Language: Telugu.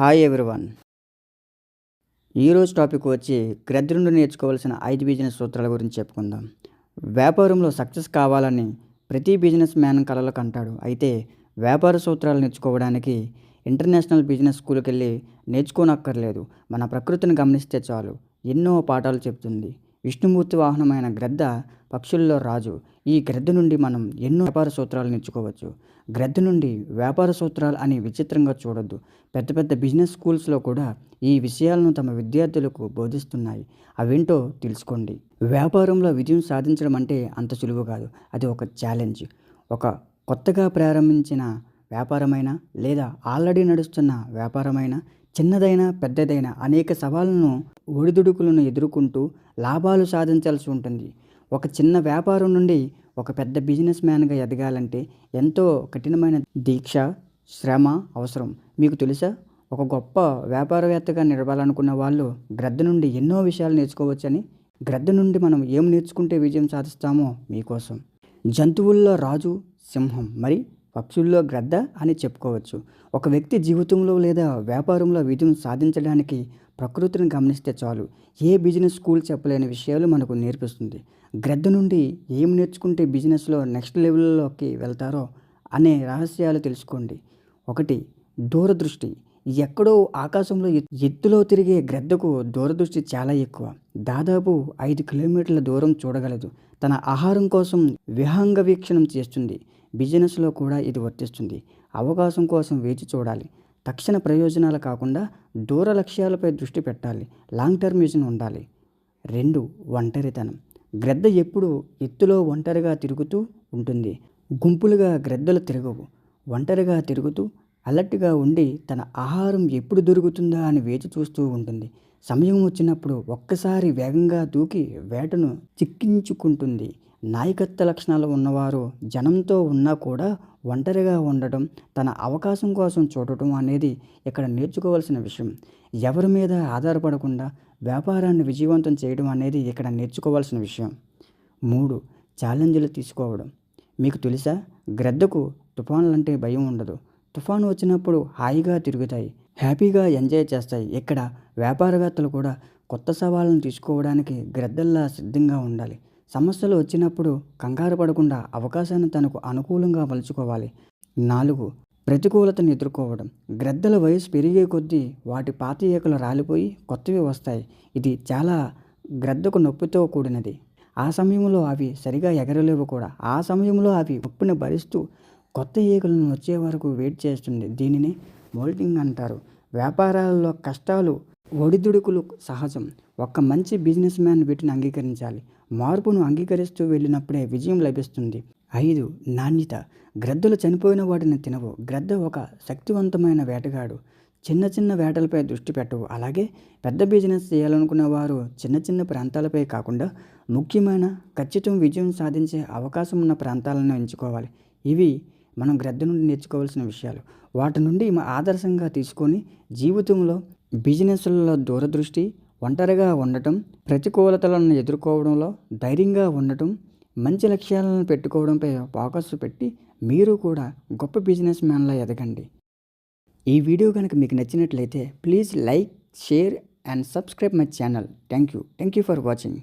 హాయ్ ఎవ్రీవన్ ఈరోజు టాపిక్ వచ్చి గ్రద్ద నుండి నేర్చుకోవాల్సిన ఐదు బిజినెస్ సూత్రాల గురించి చెప్పుకుందాం. వ్యాపారంలో సక్సెస్ కావాలని ప్రతి బిజినెస్ మ్యాన్ కలలు కంటాడు. అయితే వ్యాపార సూత్రాలు నేర్చుకోవడానికి ఇంటర్నేషనల్ బిజినెస్ స్కూల్కి వెళ్ళి నేర్చుకోనక్కర్లేదు. మన ప్రకృతిని గమనిస్తే చాలు. ఎన్నో పాఠాలు చెప్తుంది. విష్ణుమూర్తి వాహనమైన గ్రద్ద పక్షుల్లో రాజు. ఈ గ్రద్ద నుండి మనం ఎన్నో వ్యాపార సూత్రాలు నేర్చుకోవచ్చు గ్రద్ద నుండి వ్యాపార సూత్రాలు అని విచిత్రంగా చూడొద్దు. పెద్ద పెద్ద బిజినెస్ స్కూల్స్లో కూడా ఈ విషయాలను తమ విద్యార్థులకు బోధిస్తున్నాయి. అవేంటో తెలుసుకోండి. వ్యాపారంలో విజయం సాధించడం అంటే అంత సులువు కాదు. అది ఒక ఛాలెంజ్. ఒక కొత్తగా ప్రారంభించిన వ్యాపారమైనా లేదా ఆల్రెడీ నడుస్తున్న వ్యాపారమైనా చిన్నదైనా పెద్దదైనా అనేక సవాళ్ళను ఒడిదుడుకులను ఎదుర్కొంటూ లాభాలు సాధించాల్సి ఉంటుంది. ఒక చిన్న వ్యాపారం నుండి ఒక పెద్ద బిజినెస్ మ్యాన్గా ఎదగాలంటే ఎంతో కఠినమైన దీక్ష శ్రమ అవసరం. మీకు తెలుసా? ఒక గొప్ప వ్యాపారవేత్తగా నిలవాలనుకున్న వాళ్ళు గ్రద్ద నుండి ఎన్నో విషయాలు నేర్చుకోవచ్చని. గ్రద్ద నుండి మనం ఏం నేర్చుకుంటే విజయం సాధిస్తామో మీకోసం. జంతువుల్లో రాజు సింహం. మరి పక్షుల్లో గ్రద్ద అని చెప్పుకోవచ్చు. ఒక వ్యక్తి జీవితంలో లేదా వ్యాపారంలో విజయం సాధించడానికి ప్రకృతిని గమనిస్తే చాలు. ఏ బిజినెస్ స్కూల్ చెప్పలేని విషయాలు మనకు నేర్పిస్తుంది. గ్రద్ద నుండి ఏం నేర్చుకుంటే బిజినెస్లో నెక్స్ట్ లెవెల్లోకి వెళ్తారో అనే రహస్యాలు తెలుసుకోండి. ఒకటి దూరదృష్టి. ఎక్కడో ఆకాశంలో ఎత్తులో తిరిగే గ్రద్దకు దూరదృష్టి చాలా ఎక్కువ. దాదాపు ఐదు కిలోమీటర్ల దూరం చూడగలదు. తన ఆహారం కోసం విహంగ వీక్షణం చేస్తుంది. బిజినెస్లో కూడా ఇది వర్తిస్తుంది. అవకాశం కోసం వేచి చూడాలి. తక్షణ ప్రయోజనాలు కాకుండా దూర లక్ష్యాలపై దృష్టి పెట్టాలి. లాంగ్ టర్మ్ విజన్ ఉండాలి. రెండు ఒంటరితనం. గ్రద్ద ఎప్పుడు ఎత్తులో ఒంటరిగా తిరుగుతూ ఉంటుంది. గుంపులుగా గ్రద్దలు తిరగవు. ఒంటరిగా తిరుగుతూ అలర్ట్గా ఉండి తన ఆహారం ఎప్పుడు దొరుకుతుందా అని వేచి చూస్తూ ఉంటుంది. సమయం వచ్చినప్పుడు ఒక్కసారి వేగంగా దూకి వేటను చిక్కించుకుంటుంది. నాయకత్వ లక్షణాలు ఉన్నవారు జనంతో ఉన్నా కూడా ఒంటరిగా ఉండటం తన అవకాశం కోసం చూడటం అనేది ఇక్కడ నేర్చుకోవాల్సిన విషయం. ఎవరి మీద ఆధారపడకుండా వ్యాపారాన్ని విజయవంతం చేయడం అనేది ఇక్కడ నేర్చుకోవాల్సిన విషయం. మూడు ఛాలెంజ్లు తీసుకోవడం. మీకు తెలుసా? గ్రద్దకు తుఫాన్లంటే భయం ఉండదు. తుఫాను వచ్చినప్పుడు హాయిగా తిరుగుతాయి హ్యాపీగా ఎంజాయ్ చేస్తాయి. ఇక్కడ వ్యాపారవేత్తలు కూడా కొత్త సవాళ్ళను తీసుకోవడానికి గ్రద్దల్లా సిద్ధంగా ఉండాలి. సమస్యలు వచ్చినప్పుడు కంగారు పడకుండా అవకాశాన్ని తనకు అనుకూలంగా మలుచుకోవాలి. నాలుగు ప్రతికూలతను ఎదుర్కోవడం. గ్రద్దల వయసు పెరిగే కొద్దీ వాటి పాత ఈకలు రాలిపోయి కొత్తవి వస్తాయి. ఇది చాలా గ్రద్దకు నొప్పితో కూడినది. ఆ సమయంలో అవి సరిగా ఎగరలేవు కూడా. ఆ సమయంలో అవి నొప్పిని భరిస్తూ కొత్త ఈకలను వచ్చే వరకు వెయిట్ చేస్తుంది. దీనిని మోల్టింగ్ అంటారు. వ్యాపారాలలో కష్టాలు ఒడిదుడుకులు సహజం. ఒక మంచి బిజినెస్ మ్యాన్ వీటిని అంగీకరించాలి. మార్పును అంగీకరిస్తూ వెళ్ళినప్పుడే విజయం లభిస్తుంది. ఐదు నాణ్యత. గ్రద్దలు చనిపోయిన వాటిని తినవు. గ్రద్ద ఒక శక్తివంతమైన వేటగాడు. చిన్న చిన్న వేటలపై దృష్టి పెట్టవు. అలాగే పెద్ద బిజినెస్ చేయాలనుకున్న వారు చిన్న చిన్న ప్రాంతాలపై కాకుండా ముఖ్యమైన ఖచ్చితం విజయం సాధించే అవకాశం ఉన్న ప్రాంతాలను ఎంచుకోవాలి. ఇవి మనం గ్రద్ద నుండి నేర్చుకోవాల్సిన విషయాలు. వాటి నుండి ఆదర్శంగా తీసుకొని జీవితంలో బిజినెస్లలో దూరదృష్టి ఒంటరిగా ఉండటం ప్రతికూలతలను ఎదుర్కోవడంలో ధైర్యంగా ఉండటం మంచి లక్ష్యాలను పెట్టుకోవడంపై ఫోకస్ పెట్టి మీరు కూడా గొప్ప బిజినెస్ మ్యాన్లా ఎదగండి. ఈ వీడియో కనుక మీకు నచ్చినట్లయితే please like share and subscribe my channel. Thank you thank you for watching.